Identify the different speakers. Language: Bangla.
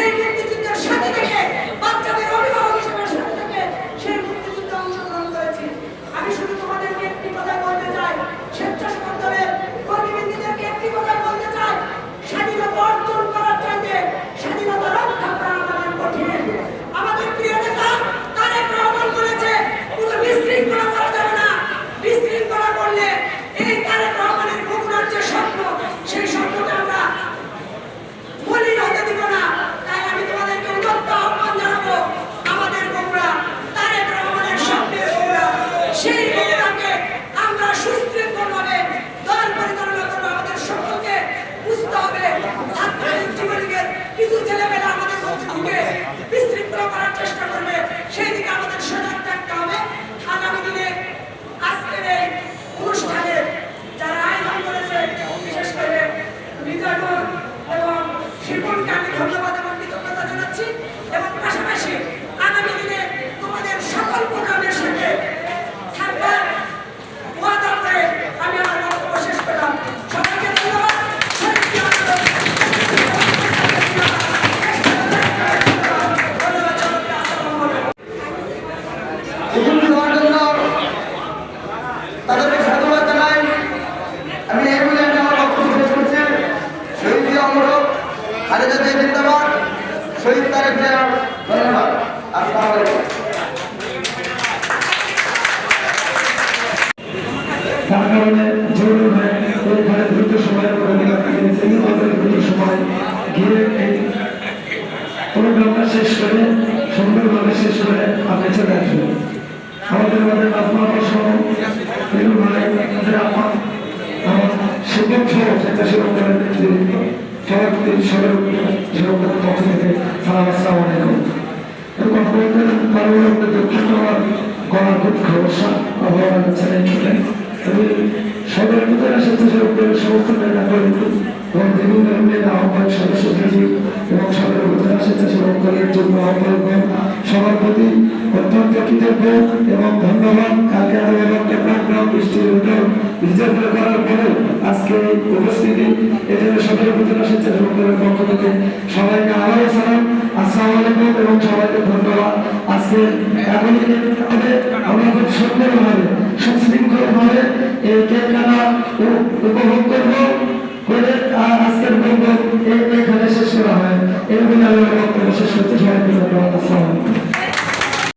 Speaker 1: Sing প্রোগ্রামটা শেষ করে সুন্দরভাবে শেষ করে আপনি চলে আসবেন। আমাদের মধ্যে আপনার সহ ভাই আমাদের আমার আমার শিক্ষক সহ স্বেচ্ছাসেবক দলের নেতৃত্ব সভাপতি সবাই সভাপতির পক্ষ থেকে সালাম, আসসালাম আলাইকুম। এবং তৃণমূল কংগ্রেসের আহ্বায়ক সদস্য এবং সকলের প্রধান স্বেচ্ছাসেবক দলের সবার প্রতি অত্যন্ত এবং ধন্যবাদ। কালকে এবং চট্টগ্রাম বৃষ্টির হোটেল রিজার্ভ করার পরে আজকে উপস্থিতি সকলের প্রধান স্বেচ্ছাসেবক দলের পক্ষ সবাইকে আবারও সালাম, আসসালামু আলাইকুম এবং সবাইকে ধন্যবাদ। আজকে এখনই আমরা খুব উপভোগ